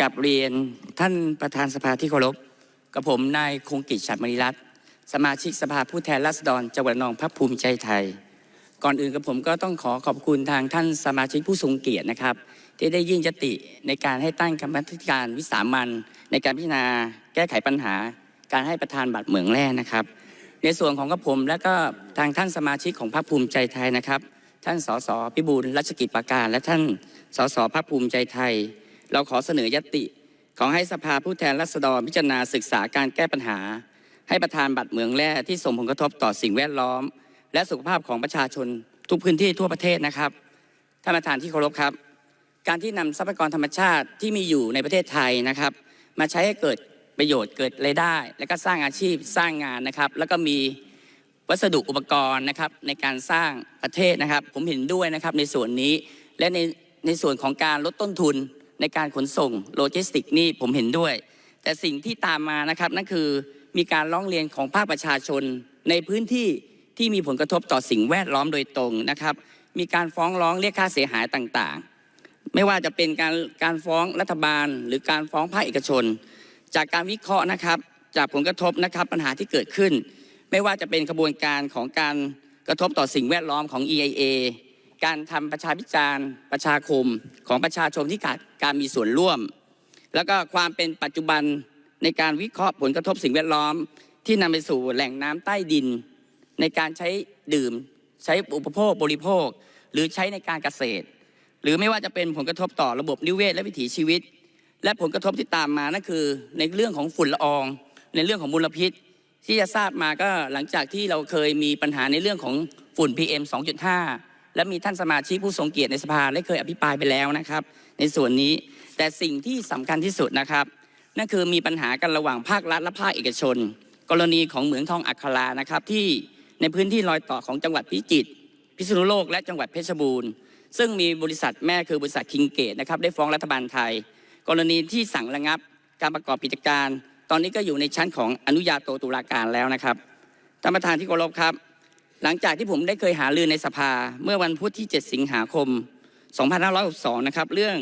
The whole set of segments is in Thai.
กับเรียนท่านประธานสภาที่เคารพกับผมนายคงกิจฉัตรมณีรัตน์สมาชิกสภาผู้แทนราษฎรจังหวัดนองพักภูมิใจไทย ก่อนอื่นกับผมก็ต้องขอขอบคุณทางท่านสมาชิกผู้ทรงเกียรตินะครับ ที่ได้ยื่นยติในการให้ตั้งกรรมธิการวิสามันในการพิจารณาแก้ไขปัญหา การให้ประธานบัตรเหมืองแร่นะครับ ในส่วนของกับผมและก็ทางท่านสมาชิกของพรรคภูมิใจไทยนะครับ ท่านสสพิบูลรัชกิจประการ และท่านสสพรรคภูมิใจไทย เราขอเสนอยติขอให้สภาผู้แทนราษฎรพิจารณาศึกษาการแก้ปัญหา ให้ประธานบัตรเหมืองแร่ที่ส่งผลกระทบต่อสิ่งแวดล้อม และสุขภาพของประชาชนทุกพื้นที่ทั่วประเทศนะครับท่านประธานที่เคารพครับ การที่นำทรัพยากรธรรมชาติที่มีอยู่ในประเทศไทยนะครับ มาใช้ให้เกิดประโยชน์เกิดรายได้ และก็สร้างอาชีพสร้างงานนะครับ แล้วก็มีวัสดุอุปกรณ์นะครับในการสร้างประเทศนะครับ ผมเห็นด้วยนะครับในส่วนนี้และในในส่วนของการลดต้นทุน ในการขนส่งโลจิสติกนี่ผมเห็นด้วย แต่สิ่งที่ตามมานะครับนั่นคือมีการร้องเรียนของภาคประชาชนในพื้นที่ที่มีผลกระทบต่อสิ่งแวดล้อมโดยตรงนะครับ มีการฟ้องร้องเรียกค่าเสียหายต่างๆ ไม่ว่าจะเป็นการการฟ้องรัฐบาล หรือการฟ้องภาคเอกชน จากการวิเคราะห์นะครับจากผลกระทบนะครับปัญหาที่เกิดขึ้น ไม่ว่าจะเป็นกระบวนการของการกระทบต่อสิ่งแวดล้อมของ EIA การทำประชาพิจารณ์ประชาคมของประชาชนที่ขาดการมีส่วนร่วม แล้วก็ความเป็นปัจจุบันในการวิเคราะห์ผลกระทบสิ่งแวดล้อม ที่นำไปสู่แหล่งน้ำใต้ดิน ในการใช้ดื่ม ใช้อุปโภคบริโภค หรือใช้ในการเกษตร หรือไม่ว่าจะเป็นผลกระทบต่อระบบนิเวศและวิถีชีวิต และผลกระทบที่ตามมานั่นคือ ในเรื่องของฝุ่นละออง ในเรื่องของมลพิษ ที่จะทราบมาก็หลังจากที่เราเคยมีปัญหาในเรื่องของฝุ่น PM 2.5 และมีท่านสมาชิกผู้ทรงเกียรติในสภาได้เคยอภิปรายไปแล้วนะครับ ในส่วนนี้แต่สิ่งที่สำคัญที่สุดนะครับ นั่นคือมีปัญหากันระหว่างภาครัฐและภาคเอกชน กรณีของเหมืองทองอัครานะครับ ที่ในพื้นที่รอยต่อของจังหวัดพิจิตรพิษณุโลกและจังหวัดเพชรบูรณ์ ซึ่งมีบริษัทแม่คือบริษัทคิงเกตนะครับได้ฟ้องรัฐบาลไทย กรณีที่สั่งระงับการประกอบกิจการ ตอนนี้ก็อยู่ในชั้นของอนุญาโตตุลาการแล้วนะครับท่านประธานที่เคารพครับ หลังจากที่ผมได้เคยหารือในสภาเมื่อวันพุธที่ 7 สิงหาคม 2562 นะครับ เรื่อง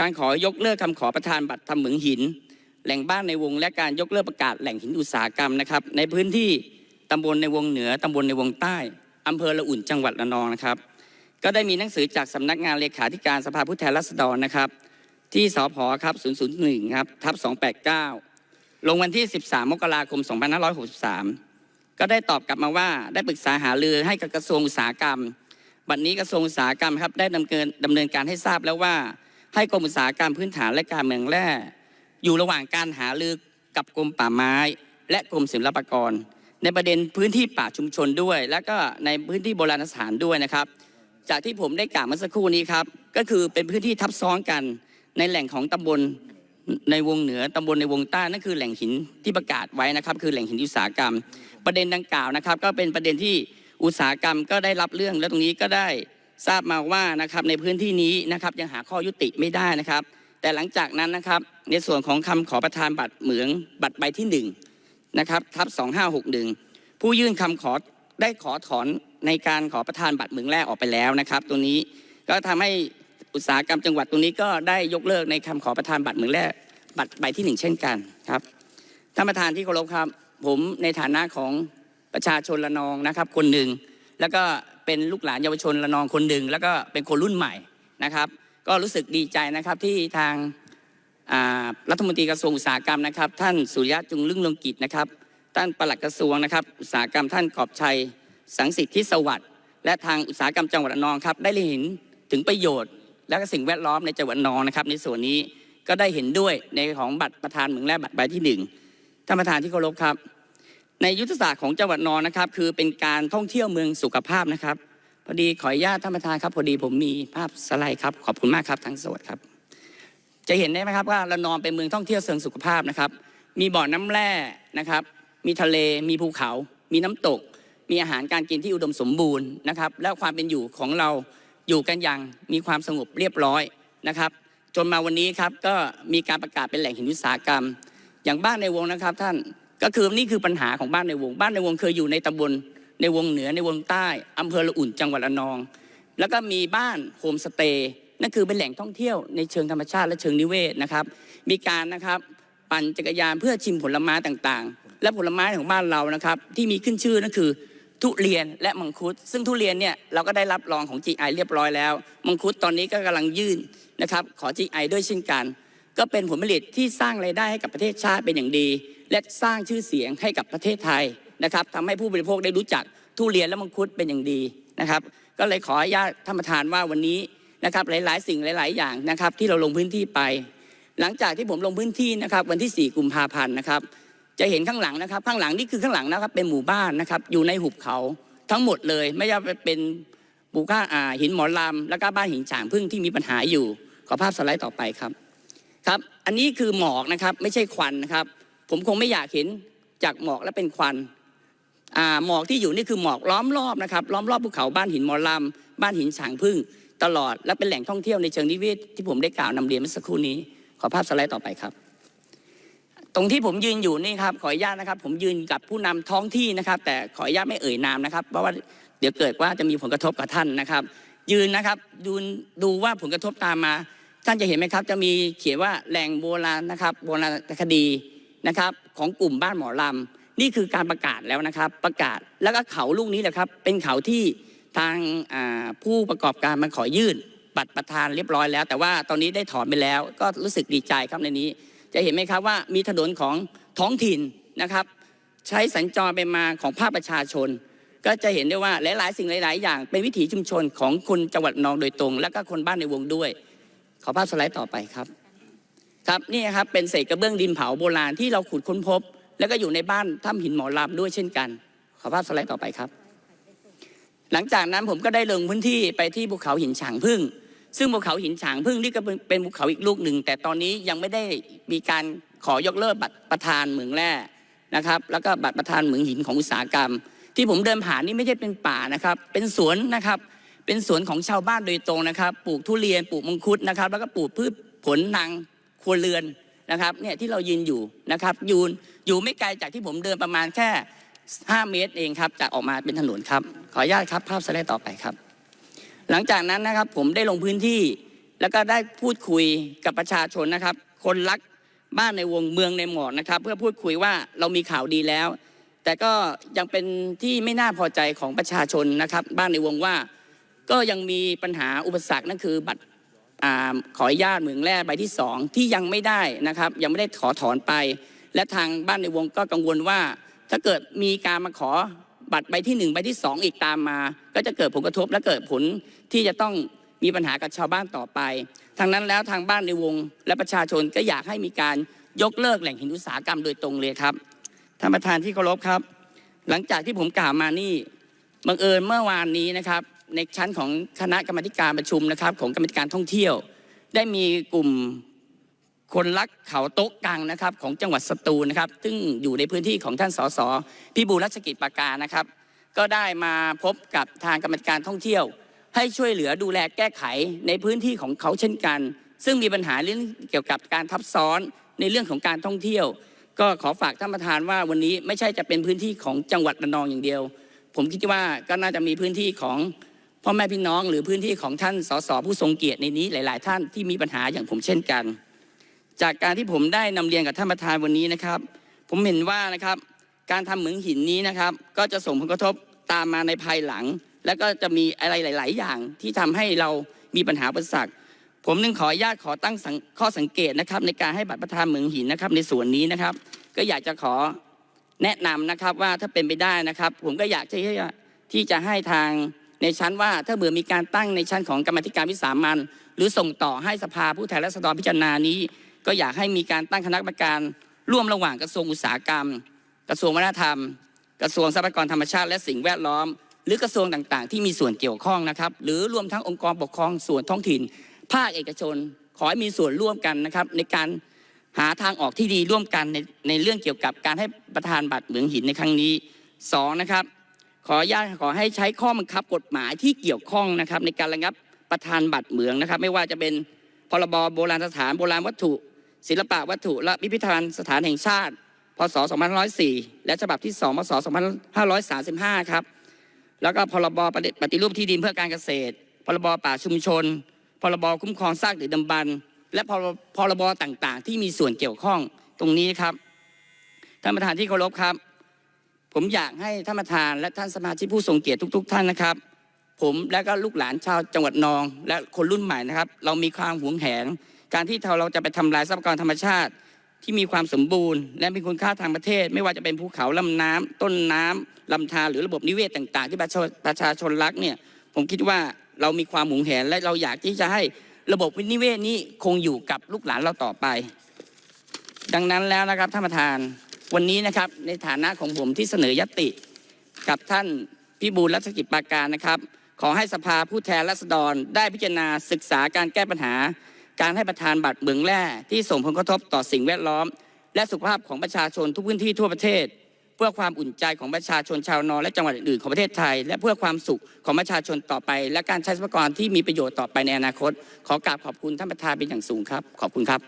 การขอยกเลิกคำขอประธานบัตรทำเหมืองหิน แหล่งบ้านในวงและการยกเลิกประกาศแหล่งหินอุตสาหกรรมนะครับ ในพื้นที่ตำบลในวงเหนือตำบลในวงใต้อำเภอละอุ่นจังหวัดระนองนะครับ ก็ได้มีหนังสือจากสำนักงานเลขาธิการสภาผู้แทนราษฎรนะครับ ที่สพครับ 001 ครับทับ289 ลงวันที่ 13 มกราคม 2563 ก็ได้ตอบกลับมาว่าได้ปรึกษาหารือให้กับกระทรวงอุตสาหกรรม บัดนนี้กระทรวงอุตสาหกรรมครับได้ดำเนินดำเนินการให้ทราบแล้วว่า ให้กรมอุตสาหกรรมพื้นฐานและการเมืองแร่อยู่ระหว่างการหารือกับกรมป่าไม้ และกรมศิลปากร ในประเด็นพื้นที่ป่าชุมชนด้วย และก็ในพื้นที่โบราณสถานด้วยนะครับ จากที่ผมได้กล่าวเมื่อสักครู่นี้ครับก็คือเป็นพื้นที่ทับซ้อนกันในแหล่งของตำบล ในวงเหนือตำบลในวงใต้นั่นคือแหล่งหินที่ประกาศไว้นะครับ คือแหล่งหินอุตสาหกรรม ประเด็นดังกล่าวนะครับ ก็เป็นประเด็นที่อุตสาหกรรมก็ได้รับเรื่อง และตรงนี้ก็ได้ทราบมาว่านะครับในพื้นที่นี้นะครับยังหาข้อยุติไม่ได้นะครับ แต่หลังจากนั้นนะครับในส่วนของคำขอประทานบัตรเหมืองบัตรใบที่หนึ่งนะครับทับ2561 ผู้ยื่นคำขอได้ขอถอนในการขอประทานบัตรเหมืองแรกออกไปแล้วนะครับตรงนี้ก็ทำให้ อุตสาหกรรมจังหวัดตรงนี้ก็ได้ยกเลิกในคำขอประทานบัตรเหมืองแรกบัตรใบที่หนึ่งเช่นกันครับท่านประธานที่เคารพครับ ผมในฐานะของประชาชนละนองนะครับคนหนึ่งแล้วก็เป็นลูกหลานเยาวชนละนองคนหนึ่งแล้วก็เป็นคนรุ่นใหม่นะครับ ก็รู้สึกดีใจนะครับที่ทางรัฐมนตรีกระทรวงอุตสาหกรรมนะครับ ท่านสุริยะจุงลึ่งลงกิจนะครับท่านปลัดกระทรวงนะครับ อุตสาหกรรมท่านกอบชัย สังสิทธิสวัสดิ์และทางอุตสาหกรรมจังหวัดระนองครับ ได้เห็นถึงประโยชน์ และก็สิ่งแวดล้อมในจังหวัดนองนะครับ ในส่วนนี้ก็ได้เห็นด้วยในของบัตรประธานเหมืองแร่บัตรใบที่หนึ่งท่านประธานที่เคารพครับ ในยุทธศาสตร์ของจังหวัดนองนะครับ คือเป็นการท่องเที่ยวเมืองสุขภาพนะครับ พอดีขออนุญาตท่านประธานครับ พอดีผมมีภาพสไลด์ครับขอบคุณมากครับทั้งสวัสดครับ จะเห็นได้ไหมครับว่าระนองเป็นเมืองท่องเที่ยวเชิงสุขภาพนะครับ มีบ่อน้ำแร่นะครับ มีทะเล มีภูเขา มีน้ำตก มีอาหารการกินที่อุดมสมบูรณ์นะครับ แล้วความเป็นอยู่ของเรา อยู่กันอย่างมีความสงบเรียบร้อยนะครับ จนมาวันนี้ครับก็มีการประกาศเป็นแหล่งหินอุตสาหกรรม อย่างบ้านในวงนะครับ ท่านก็คือนี่คือปัญหาของบ้านในวง บ้านในวงเคยอยู่ในตำบลในวงเหนือในวงใต้อำเภอละอุ่นจังหวัดระนอง แล้วก็มีบ้านโฮมสเตย์นั่นคือเป็นแหล่งท่องเที่ยวในเชิงธรรมชาติและเชิงนิเวศนะครับ มีการนะครับปั่นจักรยานเพื่อชิมผลไม้ต่างๆ และผลไม้ของบ้านเรานะครับ ที่มีขึ้นชื่อนั่นคือ ทุเรียนและมังคุด ซึ่งทุเรียนเนี่ยเราก็ได้รับรองของ GI เรียบร้อยแล้ว มังคุดตอนนี้ก็กำลังยื่นนะครับขอ GI ด้วยเช่นกัน ก็เป็นผลผลิตที่สร้างรายได้ให้กับประเทศชาติเป็นอย่างดี และสร้างชื่อเสียงให้กับประเทศไทยนะครับทำให้ผู้บริโภคได้รู้จักทุเรียนและมังคุดเป็นอย่างดีนะครับ ก็เลยขออนุญาตท่านประธานว่าวันนี้นะครับหลาย ๆ สิ่งหลาย ๆ อย่างนะครับที่เราลงพื้นที่ไป หลังจากที่ผมลงพื้นที่นะครับวันที่ 4 กุมภาพันธ์นะครับ จะเห็นข้างหลังนะครับ ข้างหลังนี่คือข้างหลังนะครับ เป็นหมู่บ้านนะครับ อยู่ในหุบเขาทั้งหมดเลย ไม่ว่าจะเป็นหมู่บ้าอ่าหินหมอลำแล้วก็บ้านหินฉางพึ่งที่มีปัญหาอยู่ ขอภาพสไลด์ต่อไปครับ ครับ อันนี้คือหมอกนะครับ ไม่ใช่ควันนะครับ ผมคงไม่อยากเห็นจากหมอกและเป็นควันอ่าหมอกที่อยู่นี่คือหมอกล้อมรอบนะครับ ล้อมรอบภูเขาบ้านหินหมอลำบ้านหินฉางพึ่งตลอดและเป็นแหล่งท่องเที่ยวในเชิงนิเวศที่ผมได้กล่าวนำเรียนเมื่อสักครู่นี้ ขอภาพสไลด์ต่อไปครับ ตรงที่ผมยืนอยู่นี่ครับขออนุญาตนะครับ ผมยืนกับผู้นำท้องที่นะครับ แต่ขออนุญาตไม่เอ่ยนามนะครับ เพราะว่าเดี๋ยวเกิดว่าจะมีผลกระทบกับท่านนะครับ ยืนนะครับดูดูว่าผลกระทบตามมา ท่านจะเห็นไหมครับ จะมีเขียนว่าแหล่งโบราณนะครับ โบราณคดีนะครับ ของกลุ่มบ้านหมอลำนี่คือการประกาศแล้วนะครับ ประกาศแล้วก็เขาลูกนี้แหละครับ เป็นเขาที่ทางผู้ประกอบการมาขอยื่น บัตรประธานเรียบร้อยแล้ว แต่ว่าตอนนี้ได้ถอนไปแล้ว ก็รู้สึกดีใจครับในนี้ จะเห็นไหมครับว่ามีถนนของท้องถิ่นนะครับ ใช้สัญจรไปมาของภาคประชาชน ก็จะเห็นได้ว่าหลาย ๆ สิ่งหลาย ๆ อย่างเป็นวิถีชุมชนของคนจังหวัดนองโดยตรง และก็คนบ้านในวงด้วย ขอภาพสไลด์ต่อไปครับครับนี่ครับเป็นเศษกระเบื้องดินเผาโบราณที่เราขุดค้นพบ แล้วก็อยู่ในบ้านถ้ำหินหมอลำด้วยเช่นกัน ขอภาพสไลด์ต่อไปครับ หลังจากนั้นผมก็ได้ลงพื้นที่ไปที่ภูเขาหินฉางพึ่ง ซึ่งภูเขาหินฉางพึ่งนี่ก็เป็นภูเขาอีกลูกหนึ่ง แต่ตอนนี้ยังไม่ได้มีการขอยกเลิกบัตรประธานเหมืองแร่นะครับ แล้วก็บัตรประธานเหมืองหินของอุตสาหกรรม ที่ผมเดินผ่านนี่ไม่ใช่เป็นป่านะครับ เป็นสวนนะครับ เป็นสวนของชาวบ้านโดยตรงนะครับ ปลูกทุเรียนปลูกมังคุดนะครับ แล้วก็ปลูกพืชผลทางครัวเรือนนะครับเนี่ยที่เรายืนอยู่นะครับยืนอยู่ไม่ไกลจากที่ผมเดินประมาณแค่ 5 เมตรเองครับจะออกมาเป็นถนนครับ ขออนุญาตครับภาพสไลด์ต่อไปครับ หลังจากนั้นนะครับผมได้ลงพื้นที่แล้วก็ได้พูดคุยกับประชาชนนะครับ คนรักบ้านในวงเมืองในหมอกนะครับ เพื่อพูดคุยว่าเรามีข่าวดีแล้ว แต่ก็ยังเป็นที่ไม่น่าพอใจของประชาชนนะครับ บ้านในวงว่า ก็ยังมีปัญหาอุปสรรคนั่นคือบัตรขออนุญาตเหมืองแร่ใบที่สองที่ยังไม่ได้นะครับ ยังไม่ได้ขอถอนไป และทางบ้านในวงก็กังวลว่า ถ้าเกิดมีการมาขอ บัตรใบที่หนึ่งใบที่สองอีกตามมา ก็จะเกิดผลกระทบและเกิดผลที่จะต้องมีปัญหากับชาวบ้านต่อไปทางนั้นแล้วทางบ้านในวง และประชาชนก็อยากให้มีการยกเลิกแหล่งหินอุตสาหกรรมโดยตรงเลยครับท่านประธานที่เคารพครับ หลังจากที่ผมกล่าวมานี่บังเอิญเมื่อวานนี้นะครับ ในชั้นของคณะกรรมการประชุมนะครับ ของกรรมการท่องเที่ยว ได้มีกลุ่ม คนรักเขาโต๊ะกังนะครับของจังหวัดสตูลนะครับ ซึ่งอยู่ในพื้นที่ของท่านสสพี่บูลรัชกิจปาการนะครับ ก็ได้มาพบกับทางกรรมการท่องเที่ยว ให้ช่วยเหลือดูแลแก้ไขในพื้นที่ของเขาเช่นกัน ซึ่งมีปัญหาเรื่องเกี่ยวกับการทับซ้อนในเรื่องของการท่องเที่ยว ก็ขอฝากท่านประธานว่าวันนี้ไม่ใช่จะเป็นพื้นที่ของจังหวัดระนองอย่างเดียว ผมคิดว่าก็น่าจะมีพื้นที่ของพ่อแม่พี่น้อง หรือพื้นที่ของท่านสสผู้ทรงเกียรติในนี้หลาย ๆ ท่านที่มีปัญหาอย่างผมเช่นกัน จากการที่ผมได้นำเรียนกับท่านประธานวันนี้นะครับ ผมเห็นว่านะครับการทำเหมืองหินนี้นะครับ ก็จะส่งผลกระทบตามมาในภายหลัง แล้วก็จะมีอะไรหลาย ๆ อย่างที่ทำให้เรามีปัญหาอุปสรรคผมนึงขออนุญาตขอตั้งงข้อสังเกตนะครับ ในการให้บัตรประธานเหมืองหินนะครับ ในส่วนนี้นะครับ ก็อยากจะขอแนะนำนะครับว่าถ้าเป็นไปได้นะครับ ผมก็อยากที่จะที่จะให้ทางในชั้นว่าถ้าเบื่อมีการตั้งในชั้นของกรรมธิการวิสามันหรือส่งต่อให้สภาผู้แทนราษฎรพิจารณานี้ ก็อยากให้มีการตั้งคณะกรรมการร่วมระหว่างกระทรวงอุตสาหกรรม กระทรวงวัฒนธรรม กระทรวงทรัพยากรธรรมชาติและสิ่งแวดล้อม หรือกระทรวงต่างๆ ที่มีส่วนเกี่ยวข้องนะครับ หรือรวมทั้งองค์กรปกครองส่วนท้องถิ่น ภาคเอกชน ขอให้มีส่วนร่วมกันนะครับในการหาทางออกที่ดีร่วมกันในในเรื่องเกี่ยวกับการให้ประธานบัตรเหมืองหินในครั้งนี้สองนะครับขออนุญาตขอให้ใช้ข้อบังคับกฎหมายที่เกี่ยวข้องนะครับในการระงับประธานบัตรเหมืองนะครับ ไม่ว่าจะเป็นพรบโบราณสถานโบราณวัตถุ ศิลปะวัตถุและพิพิธภัณฑ์สถานแห่งชาติ พศ 2504 และฉบับที่ 2 พศ 2535 ครับ แล้วก็พรบปฏิรูปที่ดินเพื่อการเกษตร พรบป่าชุมชน พรบคุ้มครองซากดึกดำบรรพ์และพรพรบต่างๆ ที่มีส่วนเกี่ยวข้องตรงนี้ครับ ท่านประธานที่เคารพครับ ผมอยากให้ท่านประธานและท่านสมาชิกผู้ทรงเกียรติทุก ๆ ท่านนะครับ ผมและก็ลูกหลานชาวจังหวัดนอง และคนรุ่นใหม่นะครับ เรามีความหวงแหน การที่เราจะไปทำลายทรัพยากรธรรมชาติที่มีความสมบูรณ์ และมีคุณค่าทางประเทศ ไม่ว่าจะเป็นภูเขาลำน้ำต้นน้ำลำธารหรือระบบนิเวศต่างๆ ที่ประชาะชาชนรักเนี่ยผมคิดว่าเรามีความหวงแหนและเราอยากที่จะให้ระบบนิเวศนี้คงอยู่กับลูกหลานเราต่อไป ดังนั้นแล้วนะครับท่านประธานวันนี้นะครับในฐานะของผมที่เสนอยติ กับท่านพิบูลรัชกิจปาการนะครับ ขอให้สภาผู้แทนราษฎรได้พิจารณาศึกษาการแก้ปัญหา การให้ประธานบัตรเมืองแร่ที่ส่งผลกระทบต่อสิ่งแวดล้อม และสุขภาพของประชาชนทุกพื้นที่ทั่วประเทศ เพื่อความอุ่นใจของประชาชนชาวนอและจังหวัดอื่นๆของประเทศไทย และเพื่อความสุขของประชาชนต่อไป และการใช้ทรัพยากรที่มีประโยชน์ต่อไปในอนาคต ขอกราบขอบคุณท่านประธานเป็นอย่างสูงครับ ขอบคุณครับ